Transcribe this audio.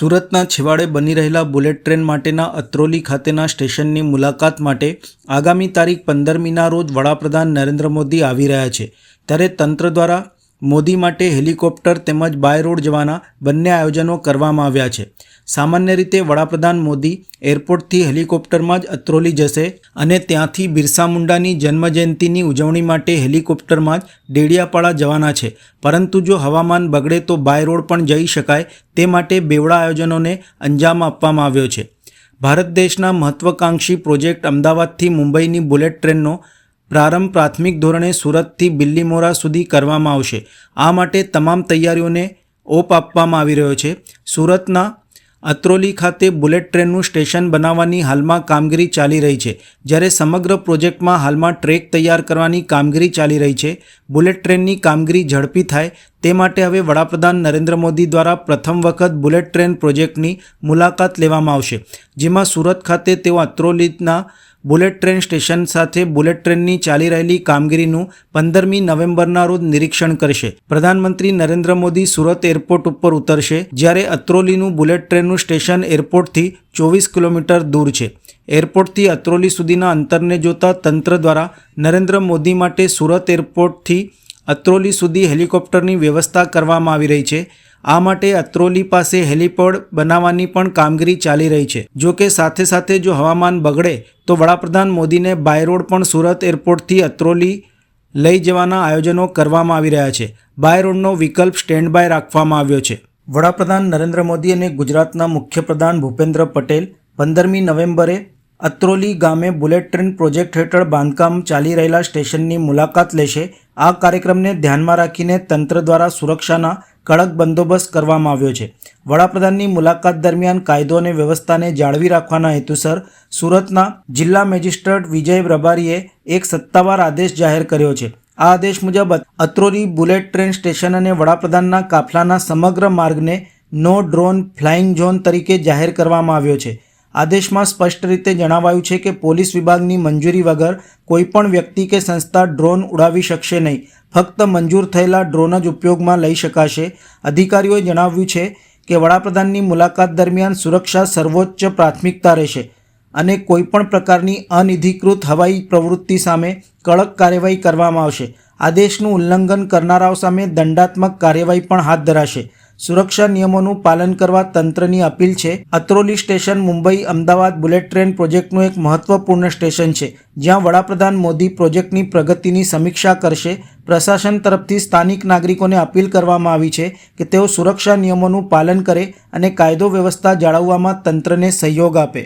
સુરતના છેવાડે બની રહેલા બુલેટ ટ્રેન માટેના અત્રોલી ખાતેના સ્ટેશનની મુલાકાત માટે આગામી તારીખ પંદરમીના રોજ વડાપ્રધાન નરેન્દ્ર મોદી આવી રહ્યા છે. ત્યારે તંત્ર દ્વારા મોદી માટે હેલિકોપ્ટર તેમજ બાય રોડ જવાના બંને આયોજનો કરવામાં આવ્યા છે. સામાન્ય રીતે વડાપ્રધાન મોદી એરપોર્ટથી હેલિકોપ્ટરમાં જ અત્રોલી જશે અને ત્યાંથી બિરસા મુંડાની જન્મજયંતિની ઉજવણી માટે હેલિકોપ્ટરમાં જ ડેડિયાપાડા જવાના છે. પરંતુ જો હવામાન બગડે તો બાય રોડ પણ જઈ શકાય તે માટે બેવડા આયોજનોને અંજામ આપવામાં આવ્યો છે. ભારત દેશના મહત્વાકાંક્ષી પ્રોજેક્ટ અમદાવાદથી મુંબઈની બુલેટ ટ્રેનનો પ્રારંભ પ્રાથમિક ધોરણે સુરતથી બિલ્લીમોરા સુધી કરવામાં આવશે. આ માટે તમામ તૈયારીઓને ઓપ આપવામાં આવી રહ્યો છે. સુરતના અત્રોલી ખાતે બુલેટ ટ્રેનનું સ્ટેશન બનાવવાની હાલમાં કામગીરી ચાલી રહી છે. જ્યારે સમગ્ર પ્રોજેક્ટમાં હાલમાં ટ્રેક તૈયાર કરવાની કામગીરી ચાલી રહી છે. બુલેટ ટ્રેનની કામગીરી ઝડપી થાય તે માટે હવે વડાપ્રધાન નરેન્દ્ર મોદી દ્વારા પ્રથમ વખત બુલેટ ટ્રેન પ્રોજેક્ટની મુલાકાત લેવામાં આવશે. જેમાં સુરત ખાતે તેઓ અત્રોલીના બુલેટ ટ્રેન સ્ટેશન સાથે બુલેટ ટ્રેનની ચાલી રહેલી કામગીરીનું પંદરમી નવેમ્બરના રોજ નિરીક્ષણ કરશે. પ્રધાનમંત્રી નરેન્દ્ર મોદી સુરત એરપોર્ટ ઉપર ઉતરશે જ્યારે અત્રોલીનું બુલેટ ટ્રેનનું સ્ટેશન એરપોર્ટથી ચોવીસ કિલોમીટર દૂર છે. એરપોર્ટથી અત્રોલી સુધીના અંતરને જોતા તંત્ર દ્વારા નરેન્દ્ર મોદી માટે સુરત એરપોર્ટથી અત્રોલી સુધી હેલિકોપ્ટરની વ્યવસ્થા કરવામાં આવી રહી છે. આ માટે અત્રોલી પાસે હેલિપોડ બનાવવાની પણ કામગીરી ચાલી રહી છે. જો કે સાથે સાથે જો હવામાન બગડે તો વડાપ્રધાન મોદીને બાય રોડ પણ સુરત એરપોર્ટથી અત્રોલી લઈ જવાના આયોજનો કરવામાં આવી રહ્યા છે. બાય રોડનો વિકલ્પ સ્ટેન્ડ બાય રાખવામાં આવ્યો છે. વડાપ્રધાન નરેન્દ્ર મોદી અને ગુજરાતના મુખ્યપ્રધાન ભૂપેન્દ્ર પટેલ પંદરમી નવેમ્બરે અત્રોલી ગામે બુલેટ ટ્રેન પ્રોજેક્ટ હેઠળ બાંધકામ ચાલી રહેલા સ્ટેશનની મુલાકાત લેશે. આ કાર્યક્રમને ધ્યાનમાં રાખીને તંત્ર દ્વારા સુરક્ષાના કડક બંદોબસ્ત કરવામાં આવ્યો છે. વડાપ્રધાનની મુલાકાત દરમિયાન કાયદો અને વ્યવસ્થાને જાળવી રાખવાના હેતુસર સુરતના જિલ્લા મેજિસ્ટ્રેટ વિજય રબારીએ એક સત્તાવાર આદેશ જાહેર કર્યો છે. આ આદેશ મુજબ અત્રોલી બુલેટ ટ્રેન સ્ટેશન અને વડાપ્રધાનના કાફલાના સમગ્ર માર્ગને નો ડ્રોન ફ્લાઇંગ ઝોન તરીકે જાહેર કરવામાં આવ્યો છે. આદેશમાં સ્પષ્ટ રીતે જણાવાયું છે કે પોલીસ વિભાગની મંજૂરી વગર કોઈપણ વ્યક્તિ કે સંસ્થા ડ્રોન ઉડાવી શકશે નહીં. ફક્ત મંજૂર થયેલા ડ્રોન જ ઉપયોગમાં લઈ શકાશે. અધિકારીઓએ જણાવ્યું છે કે વડાપ્રધાનની મુલાકાત દરમિયાન સુરક્ષા સર્વોચ્ચ પ્રાથમિકતા રહેશે. અને કોઈપણ પ્રકારની અનધિકૃત હવાઈ પ્રવૃત્તિ સામે કડક કાર્યવાહી કરવામાં આવશે. આદેશનું ઉલ્લંઘન કરનારાઓ સામે દંડાત્મક કાર્યવાહી પણ હાથ ધરાશે. સુરક્ષા નિયમોનું પાલન કરવા તંત્રની અપીલ છે. Atroli station, Mumbai, Ahmedabad bullet train પ્રોજેક્ટનું એક મહત્વપૂર્ણ સ્ટેશન છે, જ્યાં વડાપ્રધાન મોદી પ્રોજેક્ટની પ્રગતિની સમીક્ષા કરશે. પ્રશાસન તરફથી સ્થાનિક નાગરિકોને અપીલ કરવામાં આવી છે કે તેઓ સુરક્ષા નિયમોનું પાલન કરે અને કાયદો વ્યવસ્થા જાળવવામાં તંત્રને સહયોગ આપે.